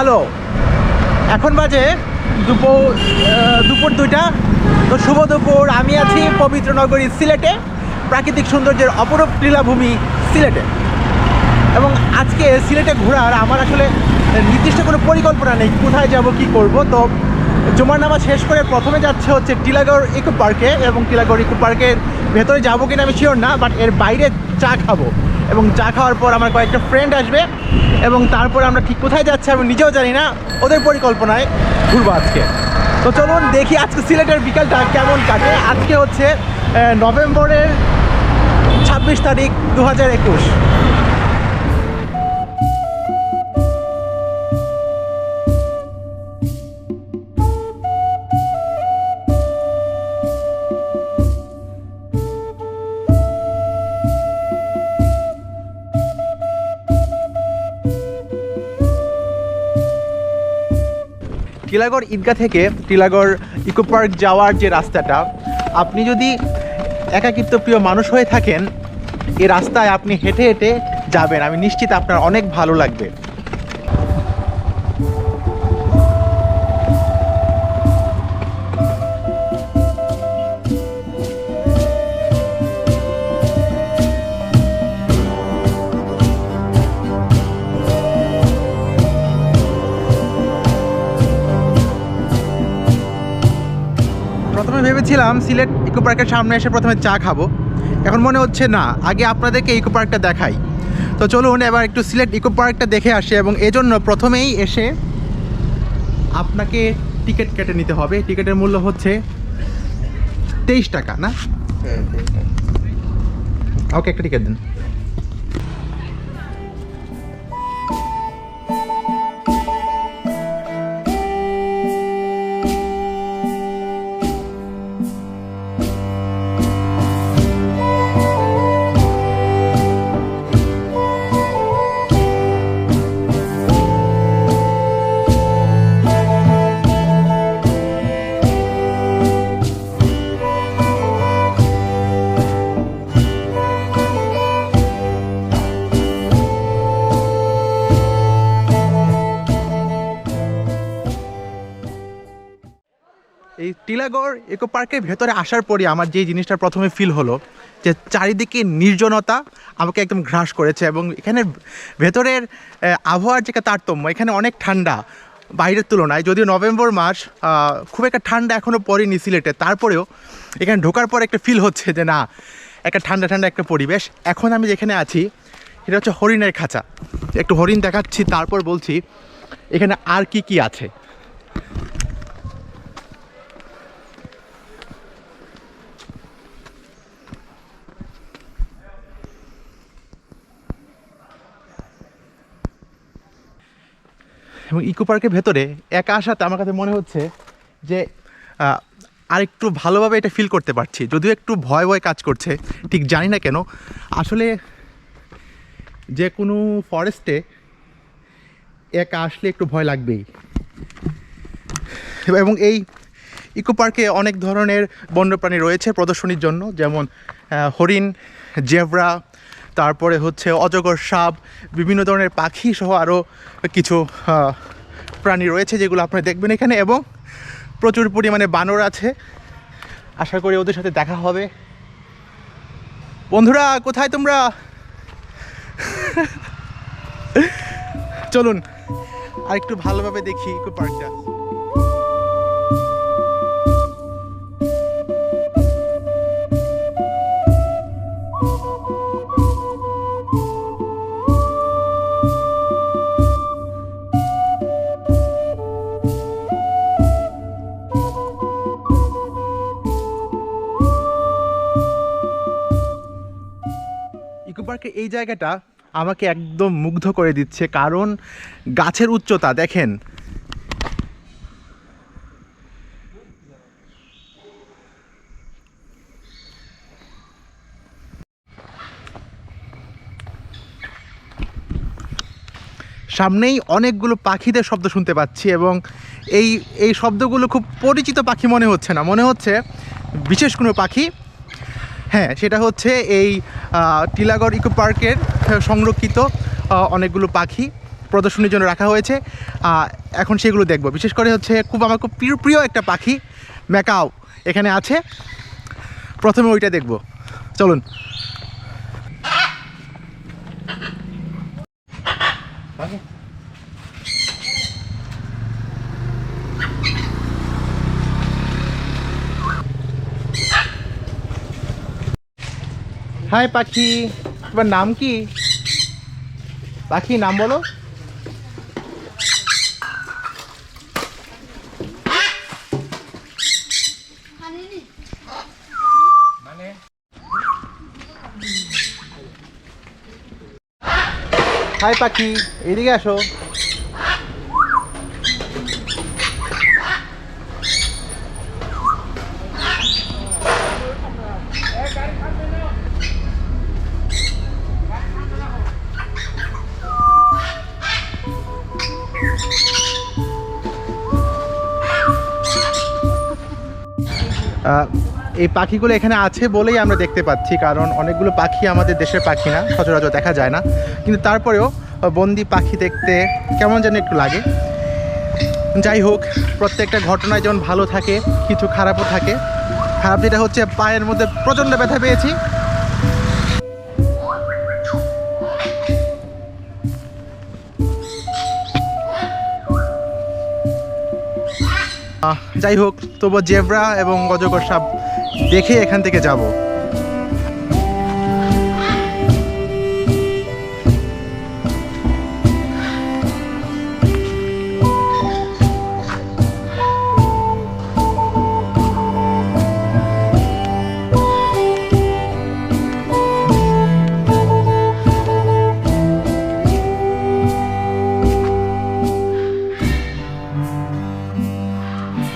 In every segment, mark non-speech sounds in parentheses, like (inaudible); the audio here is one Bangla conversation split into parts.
ভালো। এখন বাজে দুপুর দুপুর দুইটা। তো শুভ দুপুর। আমি আছি পবিত্র নগরী সিলেটে। প্রাকৃতিক সৌন্দর্যের অপরূপ লীলাভূমি সিলেটে। এবং আজকে সিলেটে ঘোরার আমার আসলে নির্দিষ্ট কোনো পরিকল্পনা নেই, কোথায় যাব, কি করব। তো জমার নামা শেষ করে প্রথমে যাচ্ছে হচ্ছে টিলাগড় ইকো পার্কে এবং টিলাগড় ইকো পার্কের ভেতরে যাব কিনা আমি শিওর না বাট এর বাইরে চা খাব। এবং চা খাওয়ার পর আমার কয়েকটা ফ্রেন্ড আসবে এবং তারপর আমরা ঠিক কোথায় যাচ্ছি আমি নিজেও জানি না, ওদের পরিকল্পনায় ঘুরবো আজকে। তো চলুন দেখি আজকে সিলেটের বিকালটা কেমন কাটে। আজকে হচ্ছে নভেম্বরের ছাব্বিশ তারিখ দু হাজার একুশ। টিলাগড় ঈদগাহ থেকে টিলাগড় ইকো পার্ক যাওয়ার যে রাস্তাটা, আপনি যদি একাকিত্ব প্রিয় মানুষ হয়ে থাকেন এ রাস্তায় আপনি হেঁটে হেঁটে যাবেন। আমি নিশ্চিত আপনার অনেক ভালো লাগবে। প্রথমে ভেবেছিলাম সিলেট ইকো পার্কের সামনে এসে প্রথমে চা খাব। এখন মনে হচ্ছে না আগে আপনাদেরকে ইকো পার্কটা দেখাই। তো চলুন এবার একটু সিলেট ইকো পার্কটা দেখে আসি এবং এজন্য প্রথমেই এসে আপনাকে টিকিট কেটে নিতে হবে। টিকিটের মূল্য হচ্ছে তেইশ টাকা না? ওকে একটা টিকিট দিন। এই টিলাগড় ইকো পার্কের ভেতরে আসার পরে আমার যে জিনিসটা প্রথমে ফিল হলো, যে চারিদিকে নির্জনতা আমাকে একদম গ্রাস করেছে এবং এখানে ভেতরের আবহাওয়ার যে তারতম্য, এখানে অনেক ঠান্ডা বাইরের তুলনায়, যদিও নভেম্বর মাস খুব একটা ঠান্ডা এখনও পড়েনি সিলেটে, তারপরেও এখানে ঢোকার পর একটা ফিল হচ্ছে যে না, একটা ঠান্ডা ঠান্ডা একটা পরিবেশ। এখন আমি যেখানে আছি, সেটা হচ্ছে হরিণের খাঁচা। একটু হরিণ দেখাচ্ছি, তারপর বলছি, এখানে আর কি কি আছে? এবং ইকো পার্কের ভেতরে একা আসাতে আমার কাছে মনে হচ্ছে যে আহ, আরেকটু ভালোভাবে এটা ফিল করতে পারছি। যদিও একটু ভয় ভয় কাজ করছে ঠিক জানি না কেন। আসলে যে কোনো ফরেস্টে একা আসলে একটু ভয় লাগবেই। এবং এই ইকো পার্কে অনেক ধরনের বন্যপ্রাণী রয়েছে প্রদর্শনীর জন্য যেমন হরিণ জেব্রা তারপরে হচ্ছে অজগর সাপ, বিভিন্ন ধরনের পাখি সহ আরও কিছু প্রাণী রয়েছে যেগুলো আপনারা দেখবেন এখানে এবং প্রচুর পরিমাণে বানর আছে। আশা করি ওদের সাথে দেখা হবে। বন্ধুরা, কোথায় তোমরা? চলুন আর একটু ভালোভাবে দেখি ইকো পার্কটা। পার্কের এই জায়গাটা আমাকে একদম মুগ্ধ করে দিচ্ছে, কারণ গাছের উচ্চতা, দেখেন। সামনেই অনেকগুলো পাখিদের শব্দ শুনতে পাচ্ছি এবং এই এই শব্দগুলো খুব পরিচিত পাখি মনে হচ্ছে না। মনে হচ্ছে বিশেষ কোনো পাখি হ্যাঁ সেটা হচ্ছে এই টিলাগড় ইকো পার্কের সংরক্ষিত অনেকগুলো পাখি প্রদর্শনীর জন্য রাখা হয়েছে। এখন সেগুলো দেখব। বিশেষ করে হচ্ছে খুব আমার খুব প্রিয় প্রিয় একটা পাখি, ম্যাকাও এখানে আছে। প্রথমে ওইটা দেখব। চলুন। হাই পাখি তোমার নাম কি? পাখি নাম বলো। হাই পাখি এদিকে আসো। এই পাখিগুলো এখানে আছে বলেই আমরা দেখতে পাচ্ছি, কারণ অনেকগুলো পাখি আমাদের দেশের পাখি না, সচরাচর দেখা যায় না। কিন্তু তারপরেও বন্দি পাখি দেখতে কেমন যেন একটু লাগে। যাই হোক, প্রত্যেকটা ঘটনায় যেমন ভালো থাকে, কিছু খারাপও থাকে। খারাপ যেটা হচ্ছে, পায়ের মধ্যে প্রচণ্ড ব্যথা পেয়েছি। যাই হোক তবু জেব্রা এবং অজগর সাপ দেখে এখান থেকে যাব।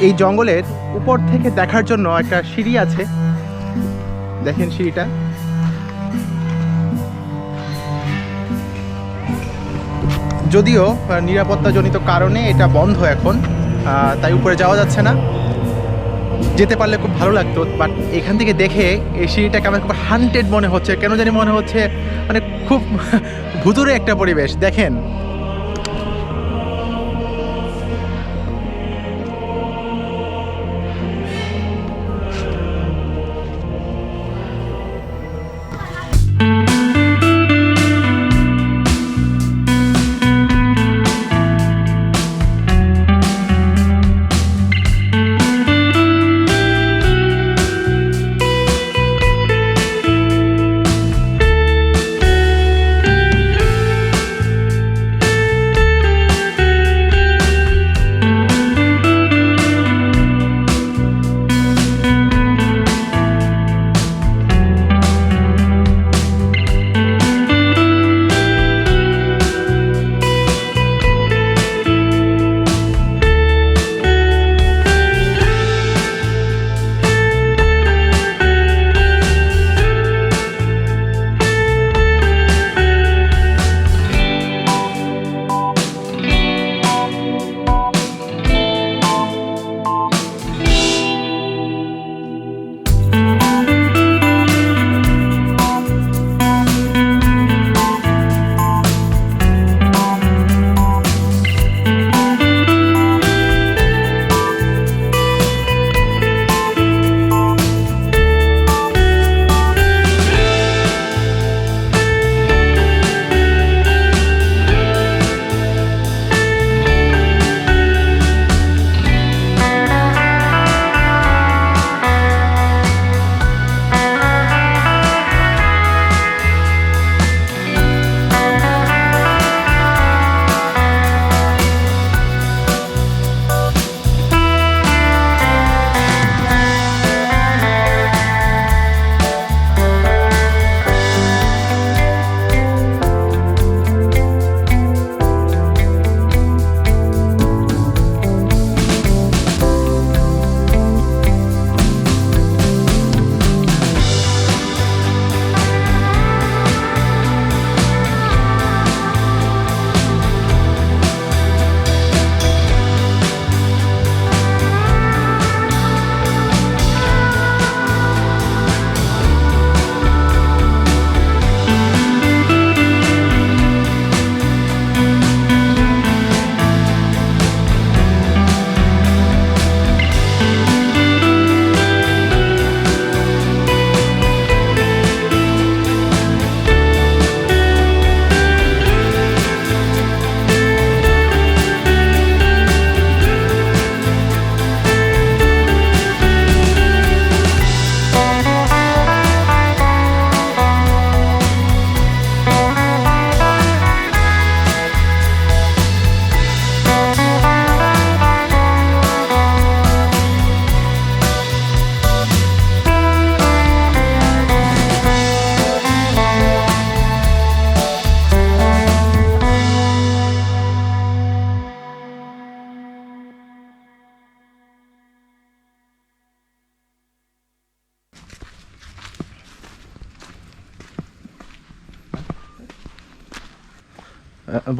এই জঙ্গলের উপর থেকে দেখার জন্য একটা সিঁড়ি আছে। দেখেন সিঁড়িটা। যদিও নিরাপত্তাজনিত কারণে এটা বন্ধ এখন তাই উপরে যাওয়া যাচ্ছে না। যেতে পারলে খুব ভালো লাগতো, বাট এখান থেকে দেখে এই সিঁড়িটাকে আমার খুব হান্টেড মনে হচ্ছে। কেন জানি মনে হচ্ছে মানে খুব (laughs) ভুতুরে একটা পরিবেশ। দেখেন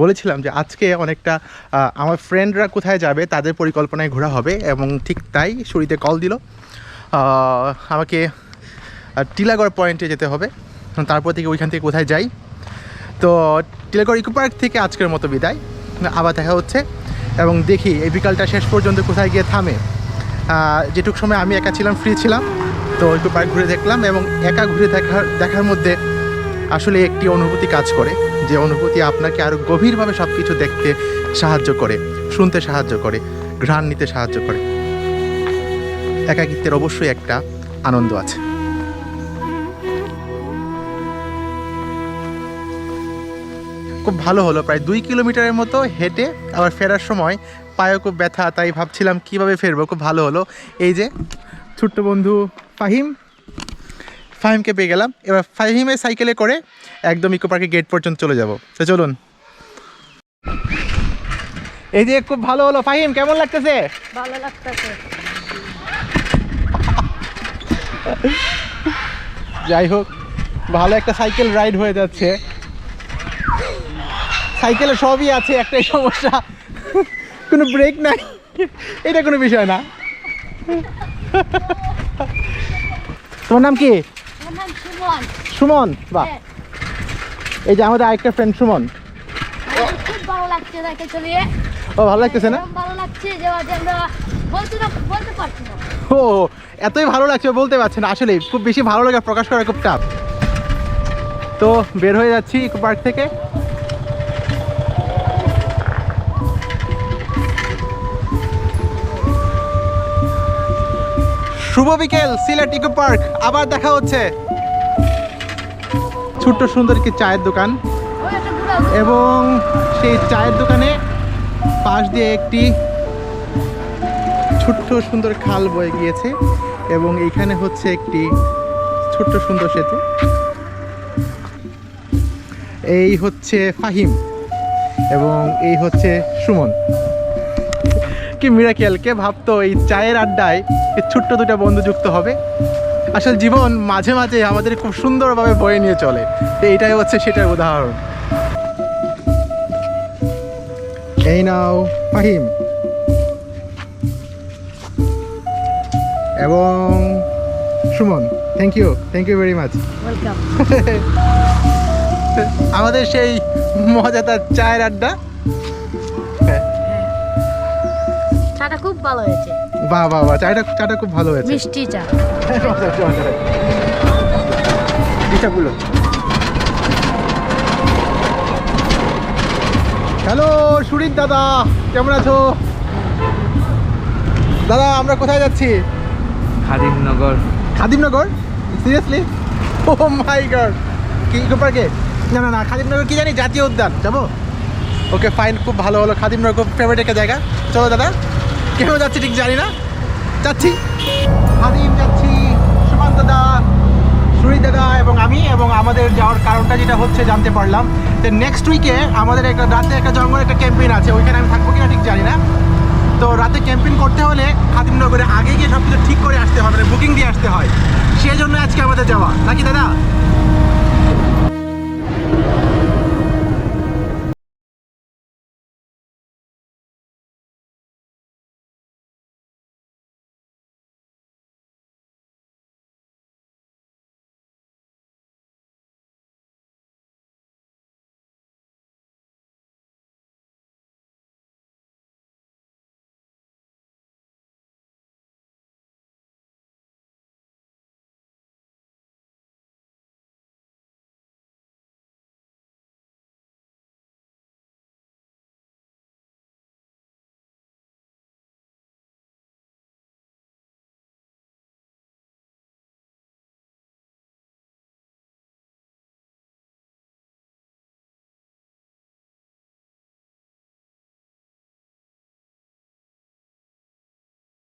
বলেছিলাম যে আজকে অনেকটা আমার ফ্রেন্ডরা কোথায় যাবে তাদের পরিকল্পনায় ঘোরা হবে এবং ঠিক তাই শুরুতে কল দিল। আমাকে টিলাগড় পয়েন্টে যেতে হবে। তারপর থেকে ওইখান থেকে কোথায় যাই। তো টিলাগড় ইকো পার্ক থেকে আজকের মতো বিদায়। আবার দেখা হচ্ছে এবং দেখি এই বিকালটা শেষ পর্যন্ত কোথায় গিয়ে থামে। যেটুক সময় আমি একা ছিলাম ফ্রি ছিলাম, তো ইকো পার্ক ঘুরে দেখলাম এবং একা ঘুরে দেখার দেখার মধ্যে আসলে একটি অনুভূতি কাজ করে, যে অনুভূতি আপনাকে আরও গভীরভাবে সব কিছু দেখতে সাহায্য করে, শুনতে সাহায্য করে, ঘ্রাণ নিতে সাহায্য করে। একাকিত্বের অবশ্যই একটা আনন্দ আছে। খুব ভালো হলো, প্রায় দুই কিলোমিটারের মতো হেঁটে আবার ফেরার সময় পায়ে খুব ব্যথা, তাই ভাবছিলাম কীভাবে ফেরবো, খুব ভালো হলো। এই যে, ছোট্ট বন্ধু ফাহিম ফাহিমকে পেয়ে গেলাম। এবার ফাহিমের সাইকেলে করে একদম ইকো পার্কের গেট পর্যন্ত চলে যাব। তো চলুন। এই যে খুব ভালো হলো। ফাহিম কেমন লাগতেছে? ভালো লাগতেছে। যাই হোক ভালো একটা সাইকেল রাইড হয়ে যাচ্ছে। সাইকেলে সবই আছে একটাই সমস্যা। কোনো ব্রেক নাই। এটা কোনো বিষয় না। তোমার নাম কি? সুমন। বাহ। হ্যাঁ, এই যে আমাদের আরেকটা ফ্রেন্ড সুমন। খুব ভালো লাগছে তাকে চলিয়ে ও ভালো লাগতেছে না? ভালো লাগছে যে আমরা বলতে না বলতে পারছি না। ও এতই ভালো লাগছে বলতে পারছি না। আসলে খুব বেশি ভালো লাগা প্রকাশ করা খুব টাফ তো বের হয়ে যাচ্ছি ইকো পার্ক থেকে। শুভ বিকেল সিলেট ইকো পার্ক। আবার দেখা হচ্ছে। ছোট্ট সুন্দর কি চায়ের দোকান। একটা এবং সেই চায়ের দোকানে পাশ দিয়ে একটি ছোট্ট সুন্দর খাল বয়ে গিয়েছে এবং এইখানে হচ্ছে একটি ছোট্ট সুন্দর সেতু। এই হচ্ছে ফাহিম এবং এই হচ্ছে সুমন। কি মিরাকেল কে ভাবতো এই চায়ের আড্ডায় ছোট্ট দুটা বন্ধু যুক্ত হবে? আসলে জীবন মাঝে মাঝে আমাদের খুব সুন্দরভাবে বয়ে নিয়ে চলে। তো এইটাই হচ্ছে সেটার উদাহরণ। এই নাও ফাহিম। এবং Suman thank you thank you very much আমাদের সেই মজাদার চায়ের আড্ডা। হ্যাঁ, চাটা খুব ভালো হয়েছে। বাহ বাহ বাহ চাটা চাটা খুব ভালো হয়েছে। মিষ্টি চা। হ্যালো সুরিত দাদা কেমন আছো? দাদা আমরা কোথায় যাচ্ছি? Khadimnagar. Khadimnagar? Seriously oh my god কি ইকো পার্কে? না না না খাদিমনগর কি জানি? জাতীয় উদ্যান। যাব? ওকে ফাইন খুব ভালো হলো। খাদিমনগর খুব ফেভারিট একটা জায়গা। চলো দাদা। কেন যাচ্ছি ঠিক জানি না। যাচ্ছি। খাদিম যাচ্ছি সুমন্ত দাদা সুরিত দাদা এবং আমি এবং আমাদের যাওয়ার কারণটা যেটা হচ্ছে জানতে পারলাম যে নেক্সট উইকে আমাদের একটা রাতে একটা জঙ্গলে একটা ক্যাম্পেইন আছে, ওইখানে আমি থাকব কিনা ঠিক জানি না। তো রাতে ক্যাম্পেইন করতে হলে খাদিমনগরে আগে গিয়ে সব কিছু ঠিক করে আসতে হয় মানে বুকিং দিয়ে আসতে হয়। সেই জন্য আজকে আমাদের যাওয়া। নাকি দাদা?